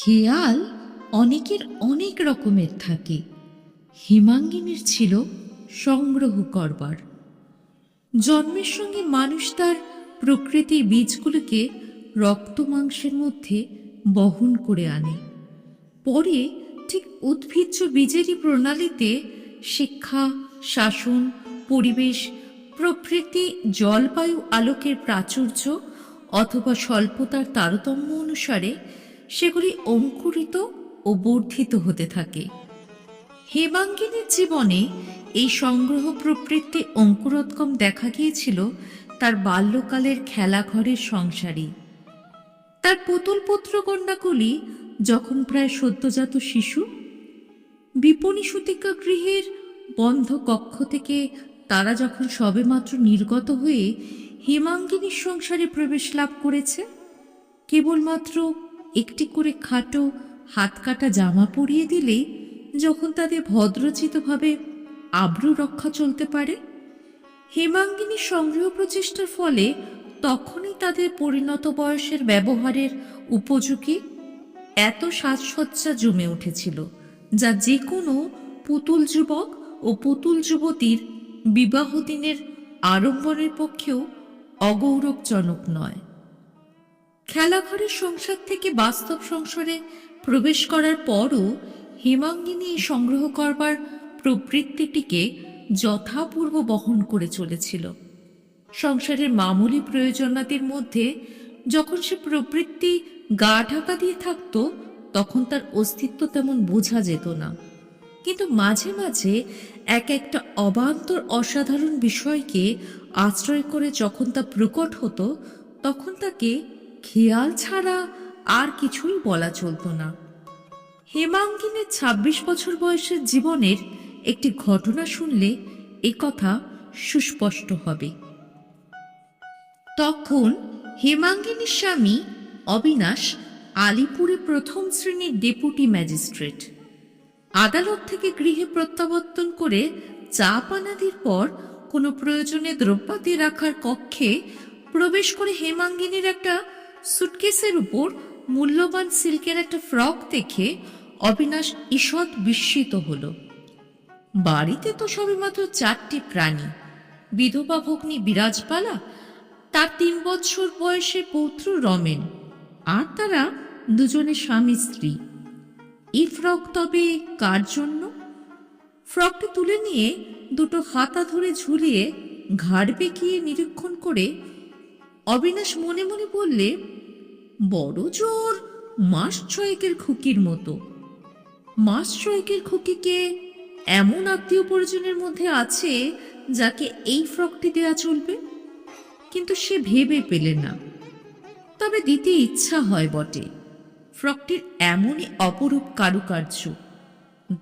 খেয়াল অনেকের অনেক রকমের থাকে। হিমাঙ্গিনীর ছিল সংগ্রহ করবার। জন্মের সঙ্গে মানুষ তার প্রকৃতির বীজগুলোকে রক্ত মাংসের মধ্যে বহন করে আনে। পরে ঠিক উদ্ভিজ্জ বীজেরই প্রণালীতে শিক্ষা, শাসন, পরিবেশ, প্রকৃতি, জলবায়ু আলোকের প্রাচুর্য অথবা স্বল্পতার তারতম্য অনুসারে সেগুলি অঙ্কুরিত ও বর্ধিত হতে থাকে। হেমাঙ্গিনীর জীবনে এই সংগ্রহ প্রবৃত্তি অঙ্কুরোদ্গম দেখা গিয়েছিল তার বাল্যকালের খেলাঘরের সংসারী। তার পুতুল পুত্র কন্যাগুলি যখন প্রায় সদ্যজাত শিশু, বিপণী সুতিকা গৃহের বন্ধ কক্ষ থেকে তারা যখন সবেমাত্র নির্গত হয়ে হেমাঙ্গিনীর সংসারে প্রবেশ লাভ করেছে, কেবলমাত্র একটি করে খাটো হাত কাটা জামা পরিয়ে দিলেই যখন তাদের ভদ্রচিতভাবে আব্রু রক্ষা চলতে পারে? হেমাঙ্গিনী সংগ্রহ প্রচেষ্টার ফলে তখনই তাদের পরিণত বয়সের ব্যবহারের উপযোগী এত সাজসজ্জা জমে উঠেছিল, যা যে কোনো পুতুল যুবক ও পুতুল যুবতীর বিবাহ দিনের আড়ম্বরের পক্ষেও অগৌরবজনক নয়। খেলাঘরের সংসার থেকে বাস্তব সংসারে প্রবেশ করার পরও হেমাঙ্গিনী এই সংগ্রহ করবার প্রবৃত্তিটিকে যথাপূর্ব বহন করে চলেছিল। সংসারের মামুলি প্রয়োজনাদির মধ্যে যখন সে প্রবৃত্তি গা ঢাকা দিয়ে থাকত, তখন তার অস্তিত্ব তেমন বোঝা যেত না। কিন্তু মাঝে মাঝে এক একটা অবান্তর অসাধারণ বিষয়কে আশ্রয় করে যখন তা প্রকট হতো, তখন তাকে খেয়াল ছাড়া আর কিছুই বলা চলতো না। হেমাঙ্গিনের ২৬ বছর বয়সের জীবনের একটি ঘটনা শুনলে এ কথা সুস্পষ্ট হবে। তখন হেমাঙ্গিনীর স্বামী অবিনাশ আলিপুরে প্রথম শ্রেণির ডেপুটি ম্যাজিস্ট্রেট। আদালত থেকে গৃহে প্রত্যাবর্তন করে চা পানাদির পর কোনো প্রয়োজনে দ্রব্যাদি রাখার কক্ষে প্রবেশ করে হেমাঙ্গিনীর একটা সুটকেসের উপর মূল্যবান সিল্কের একটা ফ্রক দেখে অবিনাশ ঈষৎ বিস্মিত হল। বাড়িতে তো সবেমাত্র চারটি প্রাণী। বিধবা ভগ্নী বিরাজপালা, তার তিন বছর বয়সে পৌত্র রমেন, আর তারা দুজনে স্বামী স্ত্রী। এই ফ্রক তবে কার জন্য? ফ্রকটি তুলে নিয়ে দুটো হাতা ধরে ঝুলিয়ে ঘাড় বেঁকিয়ে নিরীক্ষণ করে অবিনাশ মনে মনে বললে, বড় জোর মাস ছয়েকের খুকির মতো। মাস ছয়েকের খুকিকে এমন আত্মীয় পরিজনের মধ্যে আছে যাকে এই ফ্রকটি দেয়া চলবে? কিন্তু সে ভেবে পেলে না। তবে দিতে ইচ্ছা হয় বটে। ফ্রকটির এমনই অপরূপ কারুকার্য।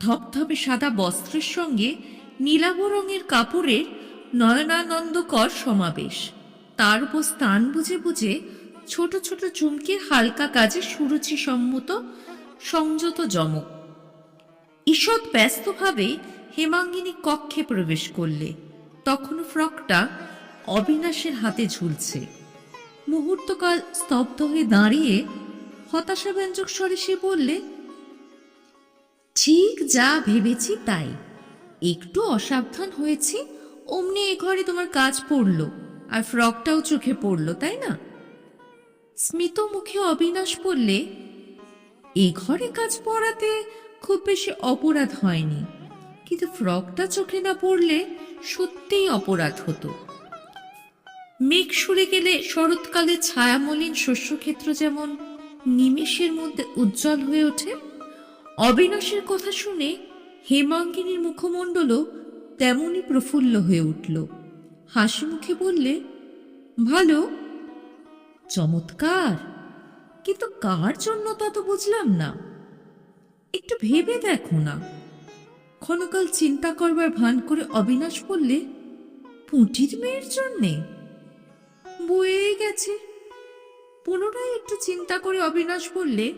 ধপধপে সাদা বস্ত্রের সঙ্গে নীলাভ রঙের কাপড়ের নয়নানন্দকর সমাবেশ। তার উপর স্থান বুঝে বুঝে ছোট ছোট চুমকির হালকা কাজে সুরুচি সম্মত সংযত জমক। ঈষৎ ব্যস্তভাবে হেমাঙ্গিনী কক্ষে প্রবেশ করলে। তখনও ফ্রকটা অবিনাশের হাতে ঝুলছে। মুহূর্তকাল স্তব্ধ হয়ে দাঁড়িয়ে হতাশাব্যঞ্জক স্বরে সে বললে, ঠিক যা ভেবেছি তাই। একটু অসাবধান হয়েছি, অমনি এ ঘরে তোমার কাজ পড়ল। আর ফ্রকটাও চোখে পড়ল, তাই না? স্মিত মুখে অবিনাশ বললে, এ ঘরে কাজ পড়াতে খুব বেশি অপরাধ হয়নি। কিন্তু ফ্রকটা চোখে না পড়লে সত্যিই অপরাধ হতো। মেঘ সরে গেলে শরৎকালে ছায়ামলিন শস্যক্ষেত্র যেমন নিমেষের মধ্যে উজ্জ্বল হয়ে ওঠে, অবিনাশের কথা শুনে হেমাঙ্গিনীর মুখমণ্ডলও তেমনই প্রফুল্ল হয়ে উঠল। হাসি মুখে বললে, ভালো। চমৎকার। কিন্তু কার জন্য তা তো বুঝলাম না। একটু ভেবে দেখো না। ক্ষণকাল চিন্তা করবার ভান করে অবিনাশ বললে পুঁটির মেয়ের জন্যে? বয়ে গেছে। পুনরায় একটু চিন্তা করে অবিনাশ বললে,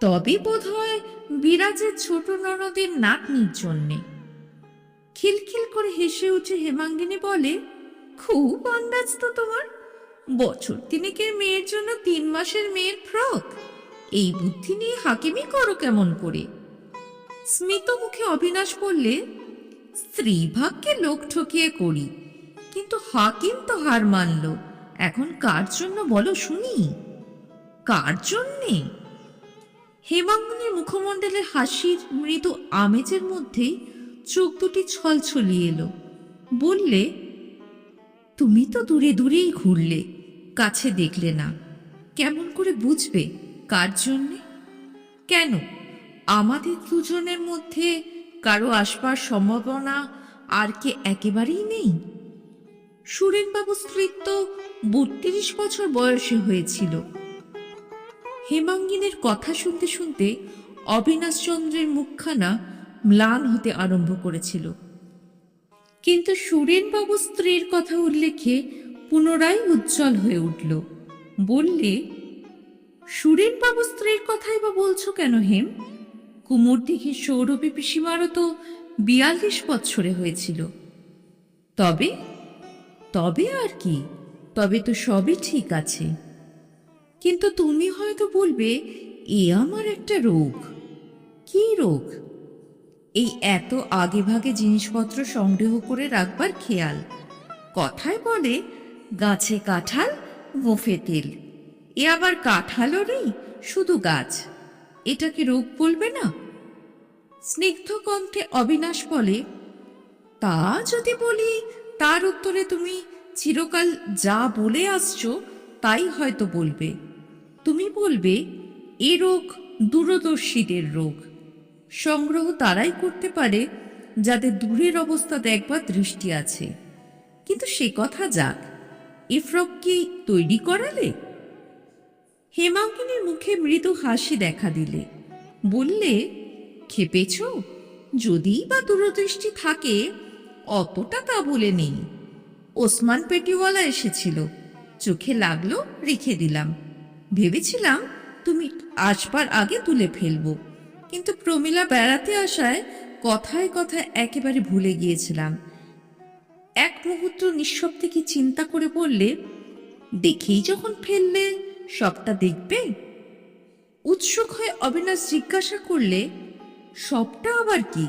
তবে বোধ হয় বিরাজের ছোট ননদের নাতনির জন্যে। খিলখিল করে হেসে উঠে হেমাঙ্গিনী বলে, খুব আন্দাজ তো তোমার। বছর তিনেকের মেয়ের জন্য তিন মাসের মেয়ের ফ্রক। এই বুদ্ধি নিয়ে হাকিমি করো কেমন করে? স্মিত মুখে অবিনাশ বললে স্ত্রী ভাগ্যে লোক ঠকিয়ে করি, কিন্তু হাকিম তো হার মানল। এখন কার জন্য বলো শুনি? কার জন্যে? হেমাঙ্গনের মুখমণ্ডলে হাসির মৃদু আমেজের মধ্যেই চোখ দুটি ছলছলিয়ে এলো। বললে, তুমি তো দূরে দূরেই ঘুরলে, কাছে দেখলে না। কেমন করে বুঝবে, কার জন্যে? কেন? আমাদের দুজনের মধ্যে কারও আসবার সম্ভাবনা আর কে একেবারেই নেই? সুরেনবাবু স্ত্রীর তো বত্রিশ বছর বয়সে হয়েছিল। হেমাঙ্গিনের কথা শুনতে শুনতে অবিনাশচন্দ্রের মুখখানা ম্লান হতে আরম্ভ করেছিল। কিন্তু সুরেনবাবু স্ত্রীর কথা উল্লেখে পুনরায় উজ্জ্বল হয়ে উঠল। বললে, সুরেনবাবু স্ত্রীর কথাই বা বলছো কেন হেম? কুমোর দিঘি সৌরভী পিসিমারও তো বিয়াল্লিশ বৎসরে হয়েছিল। তবে তবে আর কি, তবে তো সবই ঠিক আছে। কিন্তু তুমি হয়তো বলবে, এ আমার একটা রোগ। কি রোগ? এই এত আগে ভাগে জিনিসপত্র সংগ্রহ করে রাখবার খেয়াল। কথায় বলে, গাছে কাঁঠাল গোফে তেল। এ আবার কাঁঠালও নেই, শুধু গাছ। এটা কি রোগ বলবে না? স্নিগ্ধ কণ্ঠে অবিনাশ বলে, তা যদি বলি, তার উত্তরে তুমি চিরকাল যা বলে আসছো, তাই হয়তো বলবে। তুমি বলবে, এ রোগ দূরদর্শীদের রোগ। সংগ্রহ তারাই করতে পারে, যাদের দূরের অবস্থা দেখবার দৃষ্টি আছে। কিন্তু সে কথা যাক এ ফ্রক কি তৈরি করালে? হেমাঙ্গিনীর মুখে মৃদু হাসি দেখা দিলে। বললে, খেপেছ? যদিই বা দূরদৃষ্টি থাকে, অতটা তা বলে নেই। ওসমান পেটিওয়ালা এসেছিল, চোখে লাগল, রেখে দিলাম। ভেবেছিলাম, তুমি আসবার আগে তুলে ফেলব। কিন্তু প্রমিলা বেড়াতে আসায় কথায় কথায় একেবারে ভুলে গিয়েছিলাম। এক মুহূর্ত নিঃশব্দে কি চিন্তা করে বললে, দেখেই যখন ফেললে, সবটা দেখবে? উৎসুক হয়ে অবিনাশ জিজ্ঞাসা করলে, সবটা আবার কি?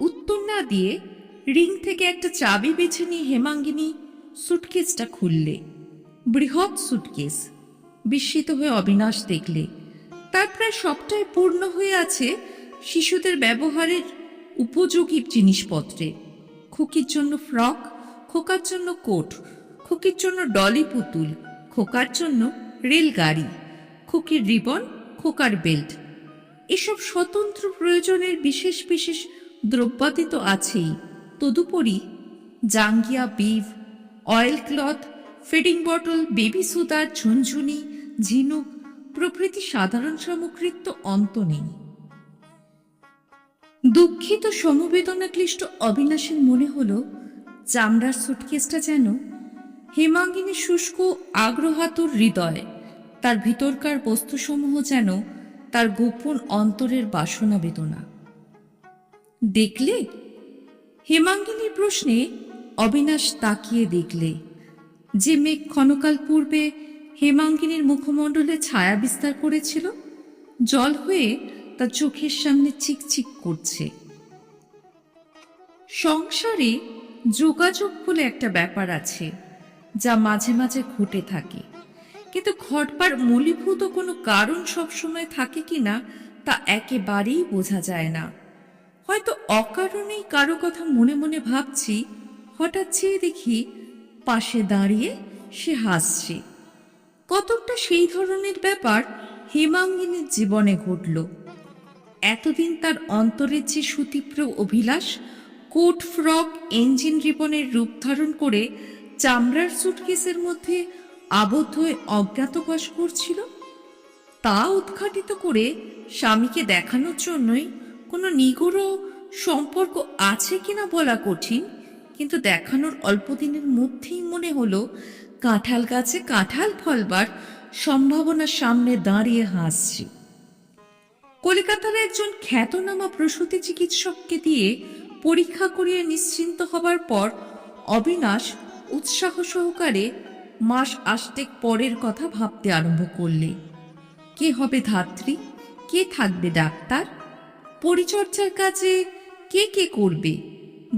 উত্তর না দিয়ে রিং থেকে একটা চাবি বেছে নিয়ে হেমাঙ্গিনী সুটকেসটা খুললে। বৃহৎ সুটকেস। বিস্মিত হয়ে অবিনাশ দেখলে তার প্রায় সবটাই পূর্ণ হয়ে আছে শিশুদের ব্যবহারের উপযোগী জিনিসপত্রে। খুকির জন্য ফ্রক, খোকার জন্য কোট, খুকির জন্য ডলি পুতুল, খোকার জন্য রেলগাড়ি, খুকির রিবন, খোকার বেল্ট। এসব স্বতন্ত্র প্রয়োজনের বিশেষ বিশেষ দ্রব্যাদি তো আছেই। তদুপরি জাঙ্গিয়া bib oil cloth, feeding bottle, baby সুতার ঝুনঝুনি, ঝিনুক প্রভৃতি সাধারণ সামগ্রীর তো অন্ত নেই। দুঃখিত সমবেদনা ক্লিষ্ট অবিনাশের মনে হল, চামড়ার সুটকেসটা যেন হেমাঙ্গিনী শুষ্ক আগ্রহাতুর হৃদয় তার ভিতরকার বস্তুসমূহ যেন তার গোপন অন্তরের বাসনা বেদনা। দেখলে? হেমাঙ্গিনীর প্রশ্নে অবিনাশ তাকিয়ে দেখলে যে মেঘ ক্ষণকাল পূর্বে হেমাঙ্গিনীর মুখমণ্ডলে ছায়া বিস্তার করেছিল। জল হয়ে তার চোখের সামনে চিকচিক করছে। সংসারে যোগাযোগ বলে একটা ব্যাপার আছে, যা মাঝে মাঝে ঘটে থাকে। কিন্তু ঘটবার মূলীভূত কোনো কারণ সবসময় থাকে কিনা তা একেবারেই বোঝা যায় না। হয়তো অকারণেই কারও কথা মনে মনে ভাবছি, হঠাৎ চেয়ে দেখি পাশে দাঁড়িয়ে সে হাসছে। কতকটা সেই ধরনের ব্যাপার হেমাঙ্গিনীর জীবনে ঘটল। এতদিন তার অন্তরের যে সুতীব্র অভিলাষ, কোট ফ্রক, ইঞ্জিন রিবনের রূপ ধারণ করে চামড়ার সুটকেসের মধ্যে আবদ্ধ হয়ে অজ্ঞাতবাস করছিল, তা উদ্ঘাটিত করে স্বামীকে দেখানোর জন্যই কোনো নিগূঢ় সম্পর্ক আছে কিনা বলা কঠিন, কিন্তু দেখানোর অল্প দিনের মধ্যেই মনে হলো কাঁঠাল গাছে কাঁঠাল ফলবার সম্ভাবনা সামনে দাঁড়িয়ে হাসছি। কলকাতার একজন খ্যাতনামা প্রসূতি চিকিৎসককে দিয়ে পরীক্ষা করিয়ে নিশ্চিন্ত হবার পর অবিনাশ উৎসাহ সহকারে মাস আষ্টেক পরের কথা ভাবতে আরম্ভ করলে। কে হবে ধাত্রী? কে থাকবে ডাক্তার? পরিচর্যার কাজে কে কে করবে?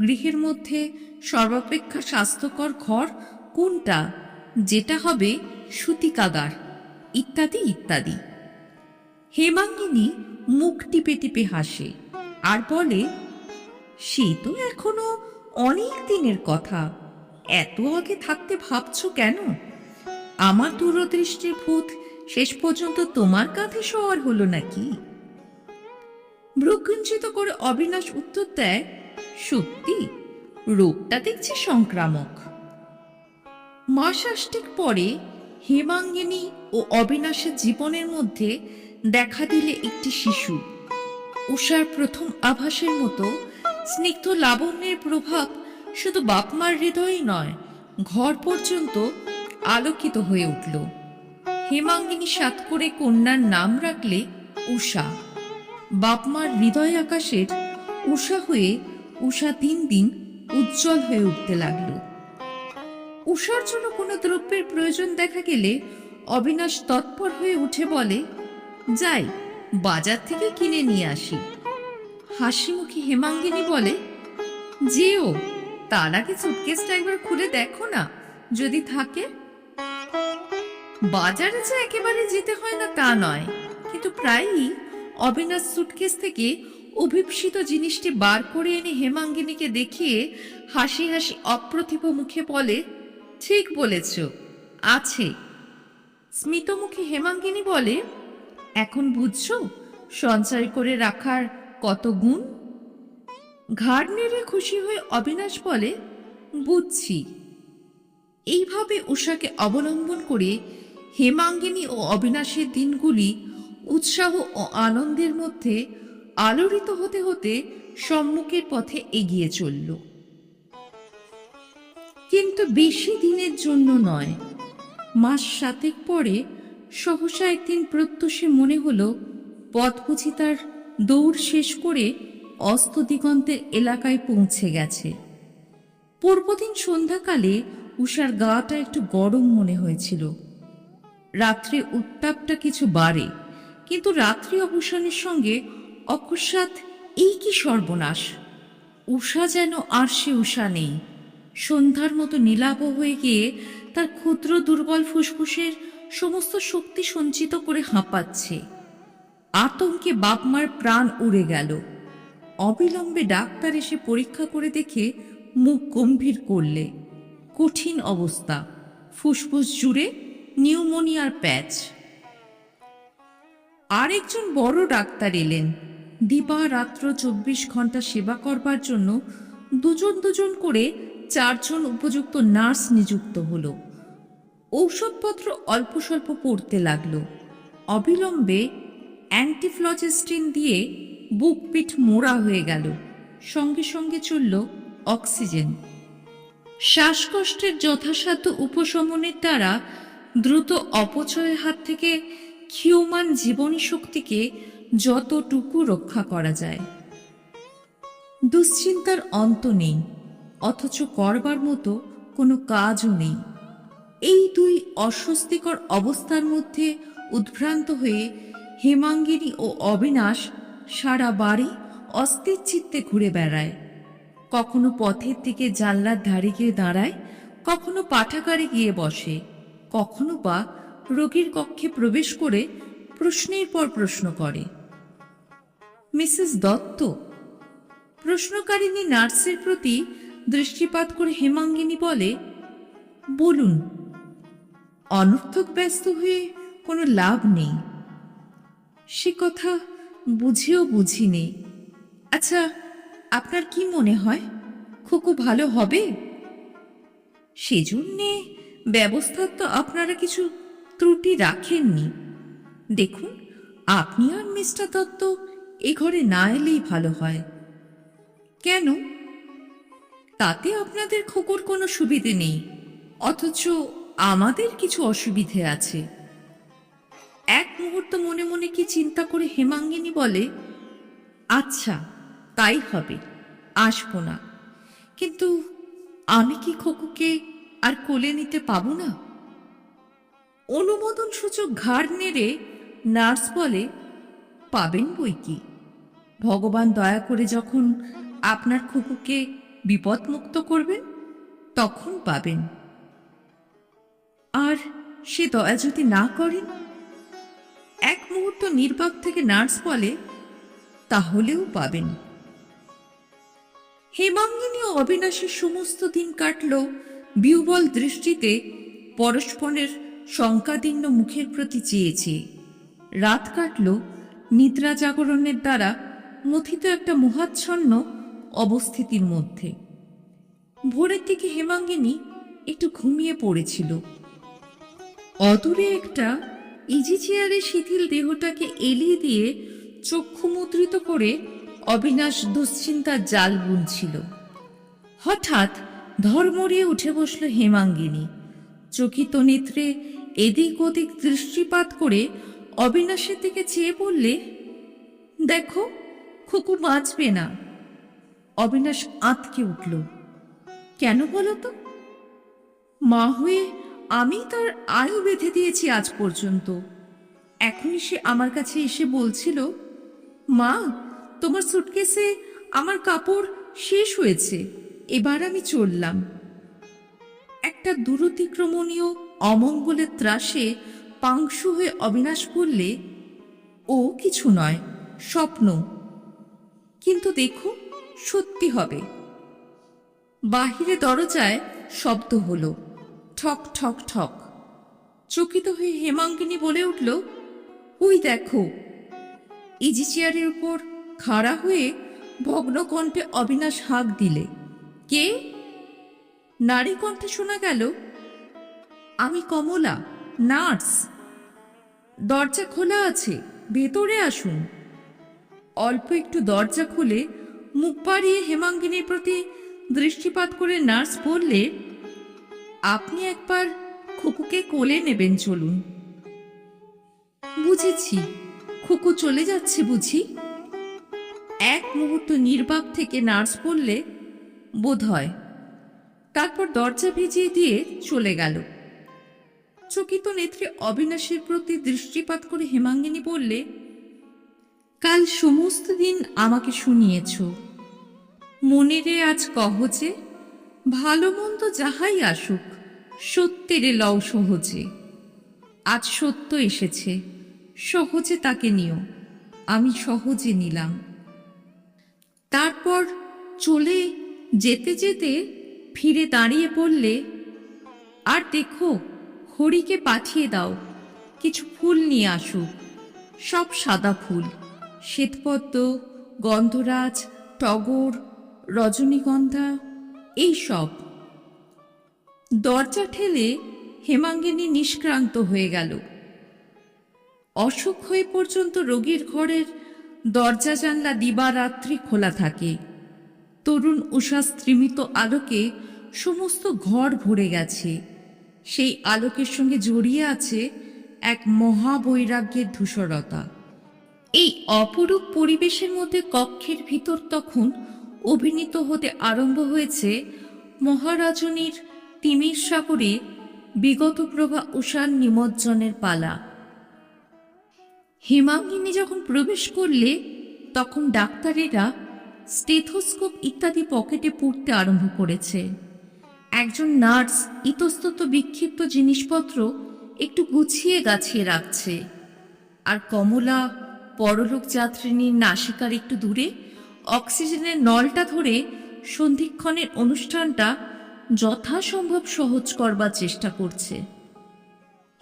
গৃহের মধ্যে সর্বাপেক্ষা স্বাস্থ্যকর ঘর কোনটা? যেটা হবে সুতিকাগার, ইত্যাদি ইত্যাদি। হেমাঙ্গিনী মুখ টিপে টিপে হাসে আর বলে, সে তো এখনও অনেক দিনের কথা। এত আগে থাকতে ভাবছ কেন? আমার দূরদৃষ্টির ভূত শেষ পর্যন্ত তোমার কাঁধে সওয়ার হলো নাকি? ভ্রুকুঞ্চিত করে অবিনাশ উত্তর দেয়, সত্যি, রোগটা দেখছি সংক্রামক। মাসাষ্টিক পরে হেমাঙ্গিনী ও অবিনাশের জীবনের মধ্যে দেখা দিলে একটি শিশু। উষার প্রথম আভাসের মতো স্নিগ্ধ লাবণ্যের প্রভাব শুধু বাপমার হৃদয়ই নয়, ঘর পর্যন্ত আলোকিত হয়ে উঠল। হেমাঙ্গিনী সাত করে কন্যার নাম রাখলে উষা। বাপমার হৃদয় আকাশের উষা হয়ে উষা দিন দিন উজ্জ্বল হয়ে উঠতে লাগল। উষার জন্য কোনো দ্রব্যের প্রয়োজন দেখা গেলে অবিনাশ তৎপর হয়ে উঠে বলে, যাই, বাজার থেকে কিনে নিয়ে আসি। হাসিমুখী হেমাঙ্গিনী বলে, যেও, তার আগে সুটকেসটা একবার খুলে দেখো না, যদি থাকে। বাজারে যে একেবারে যেতে হয় না তা নয়, কিন্তু প্রায়ই অবিনাশ সুটকেস থেকে অভিপ্সিত জিনিসটি বার করে এনে হেমাঙ্গিনীকে দেখিয়ে হাসি হাসি অপ্রতিভ মুখে বলে ঠিক বলেছ, আছে। স্মিতমুখী হেমাঙ্গিনী বলে, এখন বুঝছ সঞ্চয় করে রাখার কত গুণ? ঘাড় নেড়ে খুশি হয়ে অবিনাশ বলে, বুঝছি। এইভাবে উষাকে অবলম্বন করে হেমাঙ্গিনী ও অবিনাশের দিনগুলি উৎসাহ ও আনন্দের মধ্যে আলোড়িত হতে হতে সম্মুখের পথে এগিয়ে চলল। কিন্তু বেশি দিনের জন্য নয়। মাস সাতেক পরে সহসা একদিন প্রত্যুষে মনে হলো পথ বুঝি তার দৌড় শেষ করে অস্ত দিগন্তের এলাকায় পৌঁছে গেছে। পূর্বদিন সন্ধ্যাকালে উষার গাটা একটু গরম মনে হয়েছিল। রাত্রে উত্তাপটা কিছু বাড়ে, কিন্তু রাত্রি অবসানের সঙ্গে অকস্মাৎ এই কি সর্বনাশ? উষা যেন আর সে উষা নেই। সন্ধ্যার মতো নীলাভ হয়ে গিয়ে তার ক্ষুদ্র দুর্বল ফুসফুসের সমস্ত শক্তি সঞ্চিত করে হাঁপাচ্ছে। আতঙ্কে বাপমার প্রাণ উড়ে গেল। অবিলম্বে ডাক্তার এসে পরীক্ষা করে দেখে মুখ গম্ভীর করলে। কঠিন অবস্থা। ফুসফুস জুড়ে নিউমোনিয়ার প্যাচ। আরেকজন বড় ডাক্তার এলেন। দিবা রাত্র চব্বিশ ঘণ্টা সেবা করবার জন্য দুজন দুজন করে চারজন উপযুক্ত নার্স নিযুক্ত হলো। ঔষধপত্র অল্প স্বল্প পড়তে লাগল। অবিলম্বে অ্যান্টিফ্লজেস্টিন দিয়ে বুক পিঠ মোড়া হয়ে গেল। সঙ্গে সঙ্গে চলল অক্সিজেন। শ্বাসকষ্টের যথাসাধ্য উপশমনের দ্বারা দ্রুত অপচয়ের হাত থেকে ক্ষীয়মান জীবনী শক্তিকে যতটুকু রক্ষা করা যায়। দুশ্চিন্তার অন্ত নেই। অথচ করবার মতো কোনো কাজও নেই। এই দুই অস্বস্তিকর অবস্থার মধ্যে উদ্ভ্রান্ত হয়ে হেমাঙ্গিনী ও অবিনাশ সারা বাড়ি অস্থির চিত্তে ঘুরে বেড়ায়। কখনো পথের দিকে জানলার ধারে গিয়ে দাঁড়ায়, কখনো পাঠাগারে গিয়ে বসে, কখনো বা রোগীর কক্ষে প্রবেশ করে প্রশ্নের পর প্রশ্ন করে। মিসেস দত্ত, প্রশ্নকারিণী নার্সের প্রতি দৃষ্টিপাত করে হেমাঙ্গিনী বলে, বলুন, অনর্থক ব্যস্ত হয়ে কোনো লাভ নেই। সে কথা বুঝেও বুঝিনি। আচ্ছা আপনার কি মনে হয়, খুকু ভালো হবে? সেজন্যে ব্যবস্থার তো আপনারা কিছু ত্রুটি রাখেননি। দেখুন, আপনি আর মিস্টার দত্ত এ ঘরে না এলেই ভালো হয়। কেন তাতে আপনাদের খোকর কোনো সুবিধে নেই। অথচ আমাদের কিছু অসুবিধে আছে। এক মুহূর্ত মনে মনে কি চিন্তা করে হেমাঙ্গিনী বলে আচ্ছা তাই হবে, আসব না। কিন্তু আমি কি খোকুকে আর কোলে নিতে পাবো না? অনুমোদন সূচক ঘাড় নেড়ে নার্স বলে, পাবেন বই কি? ভগবান দয়া করে যখন আপনার খুকুকে বিপদমুক্ত করবেন তখন পাবেন। আর সে দয়া যদি না করেন এক মুহূর্ত নির্বাক থেকে নার্স বলে, তাহলেও পাবেন। হেমাঙ্গিনী ও অবিনাশের সমস্ত দিন কাটল বিউবল দৃষ্টিতে পরস্পরের শঙ্কাদীর্ণ মুখের প্রতি চেয়েছে রাত কাটল, নিদ্রা জাগরণের দ্বারা মথিত একটা মহাচ্ছন্ন অবস্থিতির মধ্যে। ভোরের দিকে হেমাঙ্গিনী একটু ঘুমিয়ে পড়েছিল। অদূরে একটা ইজি চেয়ারে শিথিল দেহটাকে এলিয়ে দিয়ে চক্ষু মুদ্রিত করে অবিনাশ দুশ্চিন্তার জাল বুনছিল। হঠাৎ ধর্মরিয়ে উঠে বসল হেমাঙ্গিনী। চকিত নেত্রে এদিক ওদিক দৃষ্টিপাত করে অবিনাশের দিকে চেয়ে বললে, দেখো, খুকু বাঁচবে না। অবিনাশ আঁতকে উঠল। কেন বলো তো? মা হয়ে আমি তার আয়ু বেঁধে দিয়েছি আজ পর্যন্ত। এখনই সে আমার কাছে এসে বলছিল, মা, তোমার সুটকেসে আমার কাপড় শেষ হয়েছে, এবার আমি চললাম। একটা দূরতিক্রমণীয় অমঙ্গলের ত্রাসে পাংশু হয়ে অবিনাশ বললে, ও কিছু নয়, স্বপ্ন। কিন্তু দেখো সত্যি হবে। বাহিরে দরজায় শব্দ হলো। ঠক ঠক ঠক। চকিত হয়ে হেমাঙ্গিনী বলে উঠল, ওই দেখো ইজি চেয়ারের উপর খাড়া হয়ে ভগ্ন কণ্ঠে অবিনাশ হাঁক দিলে। কে? নারী কণ্ঠে শোনা গেল, আমি কমলা, নার্স। দরজা খোলা আছে, ভেতরে আসুন। অল্প একটু দরজা খুলে মুখ বাড়িয়ে হেমাঙ্গিনীর প্রতি দৃষ্টিপাত করে নার্স বললে, আপনি একবার খুকুকে কোলে নেবেন চলুন। বুঝেছি, খুকু চলে যাচ্ছে বুঝি? এক মুহূর্ত নির্বাক থেকে নার্স বললে বোধ হয় তারপর দরজা ভিজিয়ে দিয়ে চলে গেল। চকিত নেত্রী অবিনাশের প্রতি দৃষ্টিপাত করে হেমাঙ্গিনী বললে, কাল সমস্ত দিন আমাকে শুনিয়েছ। মনেরে আজ কহ যে, ভালো মন্দ যাহাই আসুক, সত্যেরে লও সহজে। আজ সত্য এসেছে, সহজে তাকে নিও, আমি সহজে নিলাম। তারপর চলে যেতে যেতে ফিরে দাঁড়িয়ে পড়লে, আর দেখো, হরিকে পাঠিয়ে দাও, কিছু ফুল নিয়ে আসুক, সব সাদা ফুল, শ্বেতপদ্ম, গন্ধরাজ, টগর রজনীগন্ধা, এই সব। দরজা ঠেলে হেমাঙ্গিনী নিষ্ক্রান্ত হয়ে গেল। অসুখ হয়ে পর্যন্ত রোগীর ঘরের দরজা জানলা দিবারাত্রি খোলা থাকে। তরুণ উষা স্ত্রীমিত আলোকে সমস্ত ঘর ভরে গেছে। সেই আলোকের সঙ্গে জড়িয়ে আছে এক মহাবৈরাগ্যের ধূসরতা। এই অপরূপ পরিবেশের মধ্যে কক্ষের ভিতর তখন অভিনীত হতে আরম্ভ হয়েছে মহারাজনীর তিমির সাগরে বিগত প্রভা উষার নিমজ্জনের পালা। হেমাঙ্গিনী যখন প্রবেশ করলে, তখন ডাক্তারেরা স্টেথোস্কোপ ইত্যাদি পকেটে পড়তে আরম্ভ করেছে। একজন নার্স ইতস্তত বিক্ষিপ্ত জিনিসপত্র একটু গুছিয়ে গাছিয়ে রাখছে। আর কমলা পরলোক যাত্রিনীর নাসিকার একটু দূরে অক্সিজেনের নলটা ধরে সন্ধিক্ষণের অনুষ্ঠানটা যথাসম্ভব সহজ করবার চেষ্টা করছে।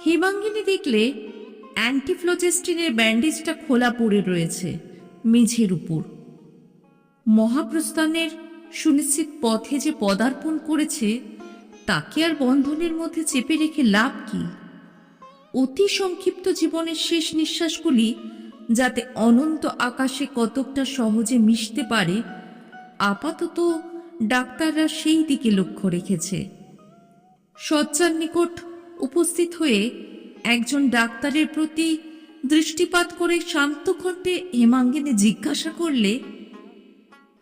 হেমাঙ্গিনী দেখলে অ্যান্টিফ্লোজেস্টিনের ব্যান্ডেজটা খোলা পড়ে রয়েছে মেঝের উপর। মহাপ্রস্থানের সুনিশ্চিত পথে যে পদার্পণ করেছে, তাকে আর বন্ধনের মধ্যে চেপে রেখে লাভ কি? অতি সংক্ষিপ্ত জীবনের শেষ নিঃশ্বাসগুলি যাতে অনন্ত আকাশে কতকটা সহজে মিশতে পারে, আপাতত ডাক্তাররা সেই দিকে লক্ষ্য রেখেছে। শয্যার নিকট উপস্থিত হয়ে একজন ডাক্তারের প্রতি দৃষ্টিপাত করে শান্ত কণ্ঠে হেমাঙ্গিনী জিজ্ঞাসা করলে,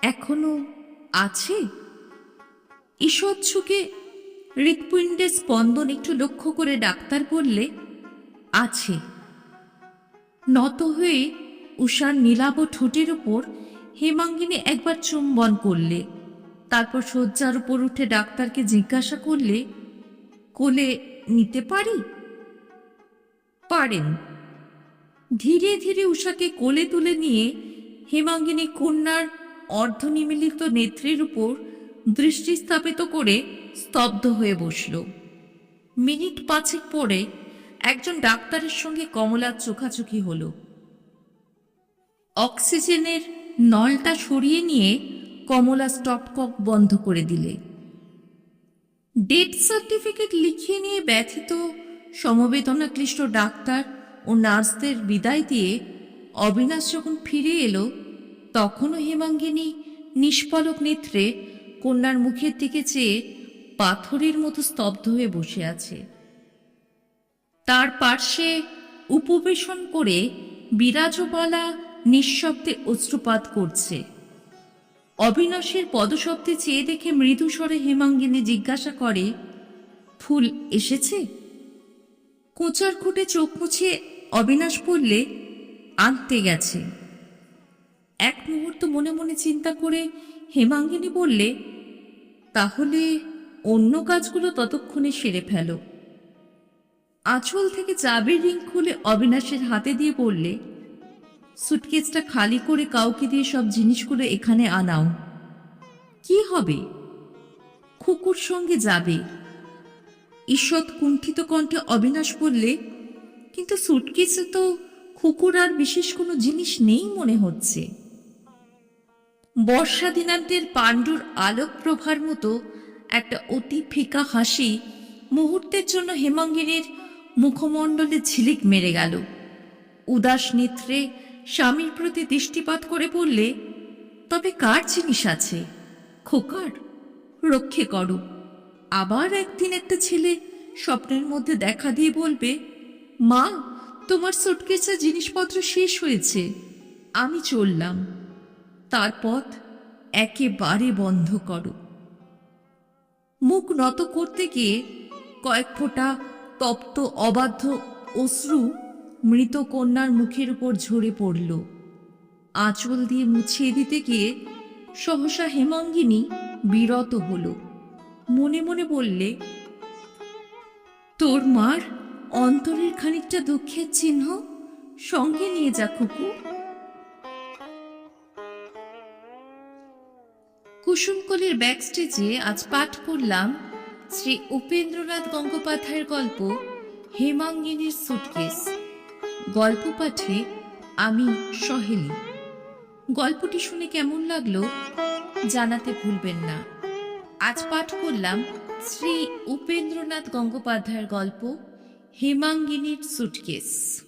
এখনও আছে? ঈশ্বরছুকে হৃৎপিণ্ডের স্পন্দন একটু লক্ষ্য করে ডাক্তার বললে, আছে। নত হয়ে উষার নীলাভ ঠোঁটের উপর হেমাঙ্গিনী একবার চুম্বন করলে, তারপর শয্যার উপর উঠে ডাক্তারকে জিজ্ঞাসা করলে, কোলে নিতে পারি? পারেন। ধীরে ধীরে উষাকে কোলে তুলে নিয়ে হেমাঙ্গিনী কন্যার অর্ধনিমিলিত নেত্রের উপর দৃষ্টি স্থাপিত করে স্তব্ধ হয়ে বসল। মিনিট পাঁচেক পরে একজন ডাক্তারের সঙ্গে কমলার চোখাচোখি হলো। অক্সিজেনের নলটা সরিয়ে নিয়ে কমলা স্টপকক বন্ধ করে দিলে। ডেথ সার্টিফিকেট লিখিয়ে নিয়ে ব্যথিত সমবেদনাক্লিষ্ট ডাক্তার ও নার্সদের বিদায় দিয়ে অবিনাশ যখন ফিরে এলো, তখনও হেমাঙ্গিনী নিষ্পলক নেত্রে কন্যার মুখের দিকে চেয়ে পাথরের মতো স্তব্ধ হয়ে বসে আছে। তার পার্শ্বে উপবেশন করে বিরাজবালা নিঃশব্দে অশ্রুপাত করছে। অবিনাশের পদশব্দে চেয়ে দেখে মৃদু স্বরে হেমাঙ্গিনী জিজ্ঞাসা করে, ফুল এসেছে? কোচার খুঁটে চোখ মুছিয়ে অবিনাশ বললে, আনতে গেছে। এক মুহূর্ত মনে মনে চিন্তা করে হেমাঙ্গিনী বললে, তাহলে অন্য কাজগুলো ততক্ষণে সেরে ফেলো। আঁচল থেকে চাবির রিং খুলে অবিনাশের হাতে দিয়ে বললে, সুটকেসটা খালি করে কাউকে দিয়ে সব জিনিসগুলো এখানে আনাও। কি হবে? খুকুর সঙ্গে যাবে। ঈষৎ কুণ্ঠিত কণ্ঠে অবিনাশ বললে, কিন্তু সুটকেসে তো খুকুর আর বিশেষ কোনো জিনিস নেই মনে হচ্ছে। বর্ষা দিনান্তের পাণ্ডুর আলোক প্রভার মতো একটা অতি ফিকা হাসি মুহূর্তের জন্য হেমাঙ্গিনীর মুখমণ্ডলে ঝিলিক মেরে গেল। উদাস নেত্রে স্বামীর প্রতি দৃষ্টিপাত করে বললে, তবে কার জিনিস আছে? খোকার? রক্ষে করো। আবার একদিন একটা ছেলে স্বপ্নের মধ্যে দেখা দিয়ে বলবে, মা, তোমার সুটকেসের জিনিসপত্র শেষ হয়েছে, আমি চললাম। তার পথ একেবারে বন্ধ করো। মুখ নত করতে গিয়ে কয়েক ফোঁটা তপ্ত অবাধ্য অশ্রু মৃত কন্যার মুখের উপর ঝরে পড়ল। আঁচল দিয়ে মুছিয়ে দিতে গিয়ে সহসা হেমাঙ্গিনী বিরত হল। মনে মনে বললে, তোর মার অন্তরের খানিকটা দুঃখের চিহ্ন সঙ্গে নিয়ে যা খুকু কুসুমকলির ব্যাকস্টেজে আজ পাঠ করলাম শ্রী উপেন্দ্রনাথ গঙ্গোপাধ্যায়ের গল্প হেমাঙ্গিনীর সুটকেস গল্প পাঠে আমি সহেলি। গল্পটি শুনে কেমন লাগল জানাতে ভুলবেন না। আজ পাঠ করলাম শ্রী উপেন্দ্রনাথ গঙ্গোপাধ্যায়ের গল্প হেমাঙ্গিনীর সুটকেস